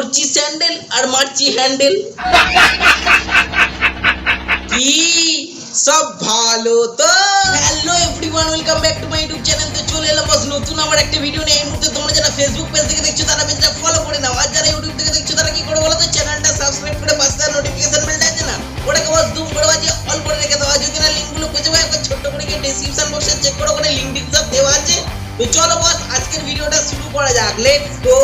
পরছি স্যান্ডেল আর মারছি হ্যান্ডেল। কি? সব ভালো তো? Hello everyone welcome back to my YouTube channel তো চলে এলাম বস নতুন আমার একটা ভিডিও নিয়ে। এই মুহূর্তে তোমরা যারা ফেসবুক পেজ থেকে দেখছ, তারা পেজটা ফলো করে নাও। আর যারা ইউটিউব থেকে দেখছ, তারা কি করে বলো তো চ্যানেলটা সাবস্ক্রাইব করে পাশে নোটিফিকেশন বেলটা আছে না, ওটাকে বস দুম করে বাজিয়ে অল করে রেখে দাও। যদি না লিঙ্কগুলো খুঁজে পাই একবার ছোট্ট করে গিয়ে ডেসক্রিপশন বক্সে চেক করো, ওখানে লিঙ্ক সব দেওয়া আছে। তো চলো বস, আজকের ভিডিওটা শুরু করা যাক। লেটস গো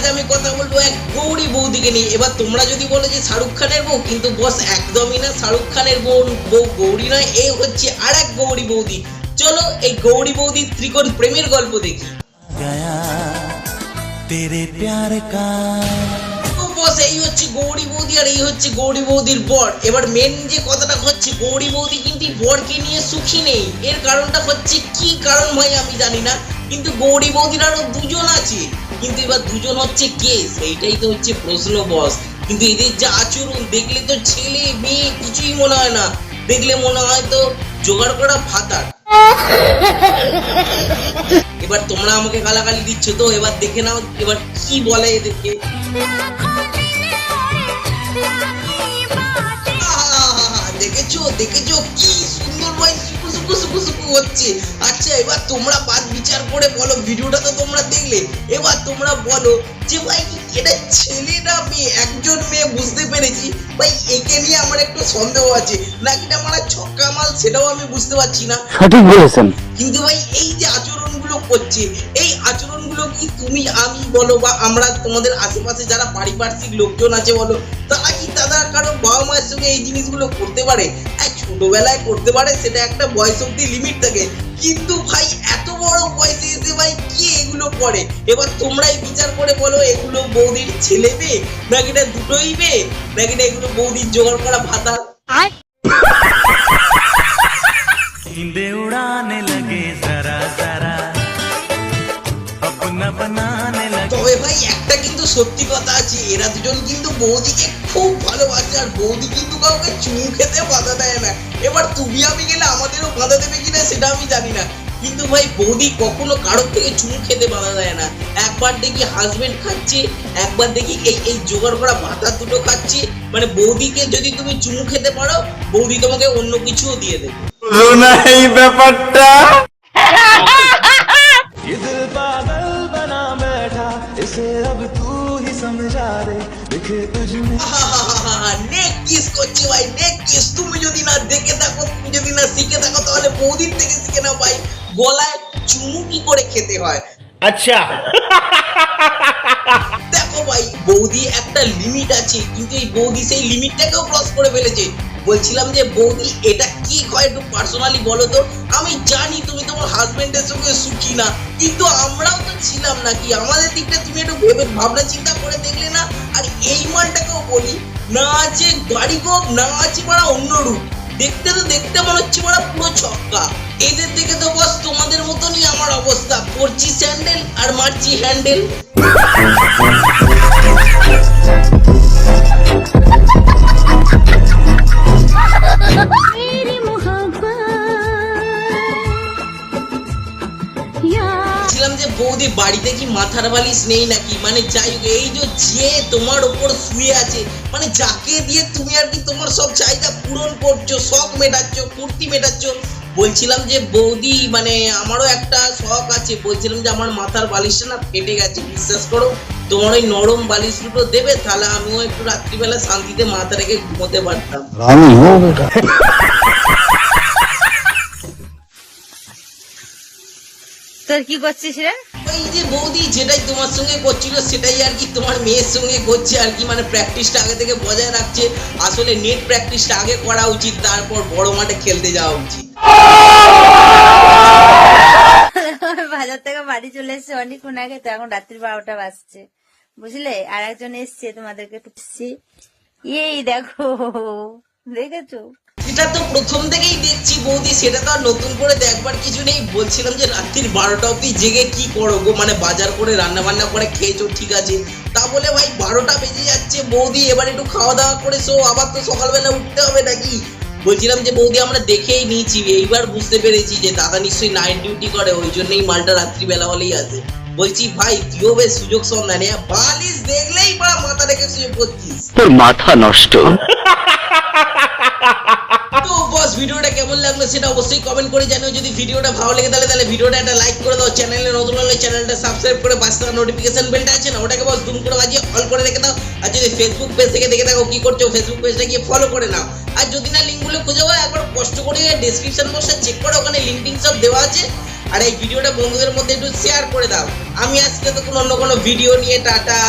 আজ আমি কথা বলব এক গৌরী বৌদিকে নিয়ে। এবার তোমরা যদি বলো যে শাহরুখ খানের বউ কিন্তু বস একদমই না শাহরুখ খানের বউ বউ গৌরী নয় এ হচ্ছে আর এক গৌরী বৌদি। চলো এই গৌরী বৌদির ত্রিকোণ প্রেমের গল্প দেখি। তেরে প্যার কা। বস এই হচ্ছে গৌরী বৌদি আর এই হচ্ছে গৌরী বৌদির বর। এবার মেন যে কথাটা হচ্ছে গৌরী বৌদি কিন্তু বরকে নিয়ে সুখী নেই। এর কারণটা হচ্ছে কি কারণ ভাই আমি জানি না কিন্তু গৌরী বৌদির আরও দুজন আছে। কিন্তু এবার দুজন হচ্ছে কে? সেইটাই তো হচ্ছে প্রশ্ন বস কিন্তু এদের যে আচরণ, দেখলে তো ছেলে, মেয়ে, কিছুই মনে হয় না। দেখলে মনে হয় তো জোগাড় করা ভাতার এবার তোমরা আমাকে গালাগালি দিচ্ছ তো, এবার দেখে নাও, এবার কি বলে এদেরকে। দেখেছ দেখেছ কি সুকু সুকু সুকু সুকু হচ্ছে। আচ্ছা এবার তোমরা বাদ বিচার করে বলো ভিডিওটা তো তোমরা দেখলে। এবার তোমরা বলো যে ভাই এটা ছেলে না মেয়ে একজন মেয়ে বুঝতে পেরেছি। ভাই একে নিয়ে আমার একটু সন্দেহ আছে। নাকি না আমার ছক্কা মাল সেটাও আমি বুঝতে পারছি না। সঠিক বলেছেন। কিন্তু ভাই এই যে আচরণগুলো করছে এই আচরণগুলো কি তুমি আমি বলো বা আমরা তোমাদের আশেপাশে যারা পারিপার্শ্বিক লোকজন আছে বলো তারা কারও বাবা মায়ের সঙ্গে এই জিনিসগুলো করতে পারে এক ছোটবেলায় করতে পারে সেটা একটা বয়স অব্দি লিমিট থাকে। কিন্তু ভাই এত বড় বয়সে এসে ভাই কি এগুলো করে? এবার তোমরাই বিচার করে বলো এগুলো বৌদির ছেলে মেয়ে? নাকি এটা দুটোই মেয়ে? নাকি এটা এগুলো বৌদির জোগাড় করা ভাতা नींदे তবে ভাই একটা কিন্তু সত্যি কথা আছে এরা দুজন কিন্তু বৌদিকে খুব ভালোবাসে আর বৌদি কিন্তু কাউকে চুমু খেতে বাধা দেয় না। এবার তুমি আমি গেলে আমাদেরও বাধা দেবে কিনা সেটা আমি জানি না। কিন্তু ভাই বৌদি কখনো কারোর থেকে চুমু খেতে বাধা দেয় না। একবার দেখি হাজবেন্ড খাচ্ছে একবার দেখি এই এই জোগাড় করা ভাতা দুটো খাচ্ছে। মানে বৌদিকে যদি তুমি চুমু খেতে পারো বৌদি তোমাকে অন্য কিছুও দিয়ে দেবে। এই ব্যাপারটা इसे अब तू ही समझा रे दिखे तुझ में নেক কিস করছে ভাই নেক কিস তুমি যদি না দেখে থাকো তুমি যদি না শিখে থাকো তাহলে বৌদির থেকে শিখে নাও ভাই গলায় চুমু কি করে খেতে হয় আচ্ছা দেখো ভাই বৌদি একটা লিমিট আছে কিন্তু এই বৌদি সেই লিমিটটাকেও ক্রস করে ফেলেছে বলছিলাম যে, বৌদি, এটা কি হয় একটু পার্সোনালি বলো তো? আমি জানি তুমি তোমার হাজবেন্ডের সঙ্গে সুখী না, কিন্তু আমরাও তো ছিলাম নাকি? আমাদের দিকটা তুমি একটু ভেবে ভাবনা চিন্তা করে দেখলে না? আর এই মালটাকেও বলি, না আছে গাড়ি গোপ না আছে মারা অন্য রূপ। দেখতে তো দেখতে মনে হচ্ছে মারা পুরো ছক্কা। এদের থেকে তো বস তোমাদের মতনই আমার অবস্থা। পরছি স্যান্ডেল আর মারছি হ্যান্ডেল বৌদি বাড়িতে কি মাথার বালিশ নেই নাকি? মানে যাই হোক, এই যে যে তোমার ওপর শুয়ে আছে মানে যাকে দিয়ে তুমি আর কি তোমার সব চাহিদা পূরণ করছ, শখ মেটাচ্ছ কুর্তি মেটাচ্ছ, বলছিলাম যে বৌদি মানে আমারও একটা শখ আছে। বলছিলাম যে আমার মাথার বালিশটা না ফেটে গেছে, বিশ্বাস করো, তোমার ওই নরম বালিশ দুটো দেবে, তাহলে আমিও একটু রাত্রিবেলা শান্তিতে মাথা রেখে ঘুমোতে পারতাম। তোর কি করছিস রে? ওই যে বৌদি যেটাই তোমার সঙ্গে করছিল সেটাই আর কি তোমার মেয়ের সঙ্গে করছে আর কি। মানে প্র্যাকটিসটা আগে থেকে বজায় রাখছে। আসলে নেট প্র্যাকটিসটা আগে করা উচিত তারপর বড় মাঠে খেলতে যাওয়া উচিত। বাজার থেকে বাড়ি চলে এসেছে অনেকক্ষণ আগে তো এখন রাত্রি বারোটা বাজছে। বুঝলে? আর একজন এসছে তোমাদেরকে এই দেখো দেখেছ? এটা তো প্রথম থেকেই দেখছি বৌদি সেটা তো আর নতুন করে দেখবার কিছু নেই। বলছিলাম যে রাত্রির বারোটা অব্দি জেগে কি করো গো? মানে বাজার করে রান্না বান্না করে খেয়েছো ঠিক আছে। তা বলে ভাই বারোটা বেজে যাচ্ছে বৌদি এবার একটু খাওয়া দাওয়া করে শো আবার তো সকালবেলা উঠতে হবে নাকি? বলছিলাম যে বৌদি আমরা দেখেই নিয়েছি এইবার বুঝতে পেরেছি যে দাদা নিশ্চয়ই নাইট ডিউটি করে ওই জন্যই মালটা রাত্রিবেলা হলেই আসে। বলছি ভাই তুইও বেশ সুযোগ সন্ধানে বালিশ দেখলেই বা মাথা রেখে শুয়ে পড়ছিস। তোর মাথা নষ্ট। ভিডিওটা কেমন লাগল সেটা অবশ্যই কমেন্ট করে জানিও। যদি ভিডিওটা ভালো লেগে তাহলে তাহলে ভিডিওটা একটা লাইক করে দাও। চ্যানেলে নতুন হলে চ্যানেলটা সাবস্ক্রাইব করে পাশে থাকা নোটিফিকেশন বেলটা আছে না, ওটাকে বস দুম করে বাজিয়ে অল করে রেখে দাও। আর যদি ফেসবুক পেজ থেকে দেখে থাকো কি করছ ফেসবুক পেজটা গিয়ে ফলো করে নাও। আর যদি না লিঙ্কগুলো খুঁজে পাও, একবার কষ্ট করে ডেসক্রিপশন বক্সে চেক করো, ওখানে লিঙ্ক সব দেওয়া আছে। আর এই ভিডিওটা বন্ধুদের মধ্যে একটু শেয়ার করে দাও। আমি আজকে তো কোনো অন্য কোনো ভিডিও নিয়ে টাটা।